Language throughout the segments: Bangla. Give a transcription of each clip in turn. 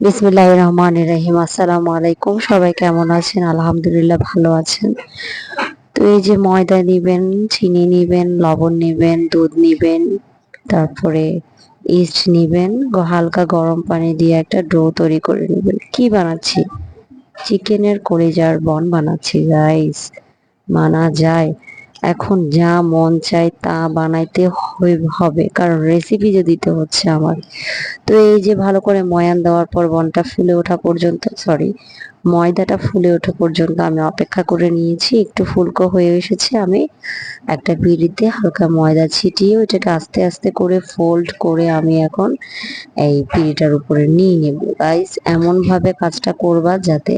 বিসমিল্লাহ রহমান রহিম। আসসালামু আলাইকুম। সবাই কেমন আছেন? আলহামদুলিল্লাহ ভালো আছেন। তো এই যে ময়দা নিবেন, চিনি নিবেন, লবণ নিবেন, দুধ নিবেন, তারপরে ইস্ট নিবেন হালকা গরম পানি দিয়ে একটা ডো তৈরি করে নেবেন। কি বানাচ্ছি? চিকেনের কলিজার বন বানাচ্ছি গাইস মানা যায়। এখন যা মন চায় তা বানাইতে হবে। কারণ রেসিপি যে দিতে হচ্ছে আমার। তো এই যে ভালো করে ময়ান দেওয়ার পর বনটা ফুলে ওঠা পর্যন্ত সরি ময়দাটা ফুলে ওঠা পর্যন্ত আমি অপেক্ষা করে নিয়েছি। একটু ফুলকো হয়ে এসেছে, আমি একটা বিড়িতে হালকা ময়দা ছিটিয়ে ওইটাকে আস্তে আস্তে করে ফোল্ড করে আমি এখন এই পিড়িটার উপরে নিয়ে নেব। গাইস এমন ভাবে কাজটা করবা যাতে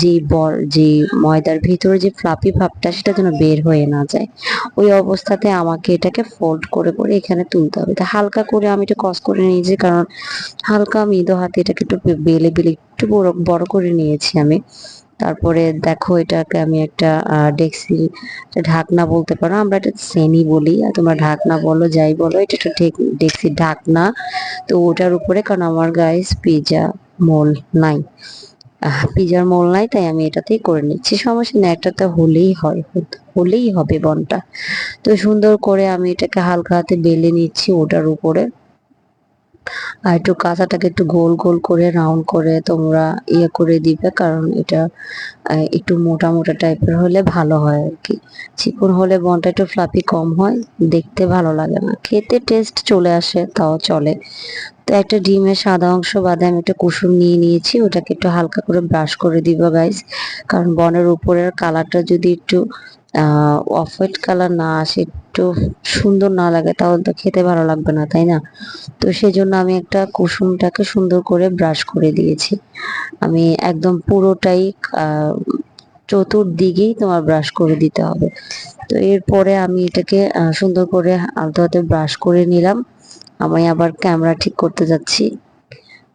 যে বল যে ময়দার ভিতরে যে ফ্লাপি ভাবটা, সেটা যেন বের হয়ে না যায়। ওই অবস্থাতে আমাকে এটাকে ফোল্ড করে করে এখানে তুলতে হবে। তা হালকা করে আমি এটা কস করে নিয়েছি, কারণ হালকা মৃদু হাতে এটাকে একটু বেলে বেলে একটু বড় বড় করে নিয়েছি আমি। তারপরে দেখো এটাকে আমি একটা ডেক্সি ঢাকনা বলতে পারো। আমরা এটা সেনি বলি, আর তোমরা ঢাকনা বলো, যাই বলো, এটা একটা ডেক্সি ঢাকনা। তো ওটার উপরে, কারণ আমার গাইস পিজা মোল নাই। পিজার মোল নাই তাই আমি এটাতেই করে নিচ্ছি। সমস্যা নেই, একটাতে হলেই হয় হলেই হবে বনটা। তো সুন্দর করে আমি এটাকে হালকা হাতে বেলে নিচ্ছি ওটার উপরে। আর একটু কাঁচাটাকে একটু গোল গোল করে, রাউন্ড করে তোমরা ইয়ে করে দিবে, কারণ এটা একটু মোটা মোটা টাইপের হলে ভালো হয় আর কি। চিকন হলে বনটা একটু ফ্লাপি কম হয়, দেখতে ভালো লাগে না। খেতে টেস্ট চলে আসে, তাও চলে। তো একটা ডিমের সাদা অংশ বাদে আমি একটা কুসুম নিয়ে নিয়েছি, ওটাকে একটু হালকা করে ব্রাশ করে দিব গাইস কারণ বনের উপরের কালারটা যদি একটু অফ হোয়াইট কালার না আসে, একটু সুন্দর না লাগে, তাহলে তো খেতে ভালো লাগবে না, তাই না? তো সেজন্য আমি একটা কুসুমটাকে সুন্দর করে ব্রাশ করে দিয়েছি। আমি একদম পুরোটাই চতুর্দিকেই তোমার ব্রাশ করে দিতে হবে। তো এরপরে আমি এটাকে সুন্দর করে আলতো হাতে ব্রাশ করে নিলাম। আমি আবার ক্যামেরা ঠিক করতে যাচ্ছি।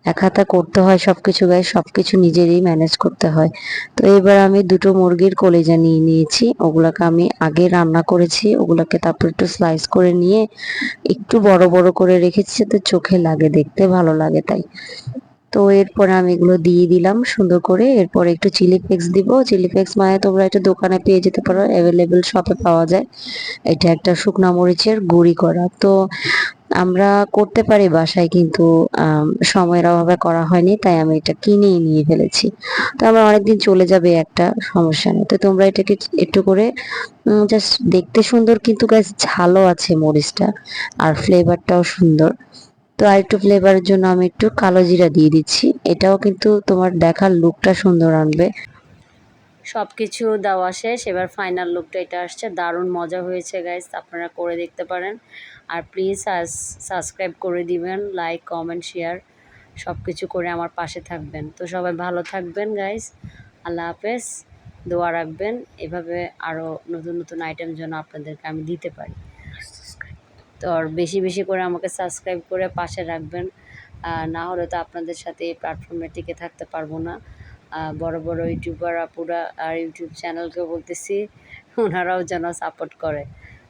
এক হাতে করতে হয় সবকিছু, গায়ে সবকিছু নিজেরই ম্যানেজ করতে হয়। তো এবার আমি দুটো মুরগির কলিজা নিয়ে নিয়েছি, ওগুলাকে আমি আগে রান্না করেছি, ওগুলাকে তারপর একটু স্লাইস করে নিয়ে একটু বড় বড় করে রেখেছি যাতে চোখে লাগে, দেখতে ভালো লাগে তাই। তো এরপরে আমি এগুলো দিয়ে দিলাম সুন্দর করে, এরপরে একটু চিলি ফ্লেক্স দিব। চিলি ফ্লেক্স মানে তোমরা একটু দোকানে পেয়ে যেতে পারো অ্যাভেলেবেল শপে পাওয়া যায়। এটা একটা শুকনা মরিচের গুঁড়ি করা। তো আমরা করতে পারি বাসায়, কিন্তু সময়ের অভাবে করা হয়নি, তাই আমি এটা কিনেই নিয়ে ফেলেছি। তো আমার অনেকদিন চলে যাবে একটা সমস্যা নেই তো তোমরা এটাকে একটু করে জাস্ট দেখতে সুন্দর, কিন্তু গাছ ঝালও আছে মরিচটা, আর ফ্লেভারটাও সুন্দর। তো আর একটু ফ্লেভারের জন্য আমি একটু কালো জিরা দিয়ে দিচ্ছি। এটাও কিন্তু তোমার দেখার লুকটা সুন্দর আনবে। সব কিছু দেওয়া শেষ। এবার ফাইনাল লুকটা এটা আসছে। দারুণ মজা হয়েছে গাইস আপনারা করে দেখতে পারেন। আর প্লিজ সাবস্ক্রাইব করে দিবেন। লাইক কমেন্ট শেয়ার সব কিছু করে আমার পাশে থাকবেন। তো সবাই ভালো থাকবেন গাইজ আল্লাহ হাফেজ। দোয়া রাখবেন। এভাবে আরও নতুন নতুন আইটেম যেন আপনাদেরকে আমি দিতে পারি। তো আর বেশি বেশি করে আমাকে সাবস্ক্রাইব করে পাশে রাখবেন। না হলে তো আপনাদের সাথে এই প্ল্যাটফর্মে টিকে থাকতে পারব না। বড় বড় ইউটিউবার আপুরা আর ইউটিউব চ্যানেলকে বলতেছি, ওনারাও যেন সাপোর্ট করে।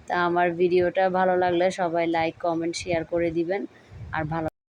তা আমার ভিডিওটা ভালো লাগলে সবাই লাইক, কমেন্ট, শেয়ার করে দিবেন। আর ভালো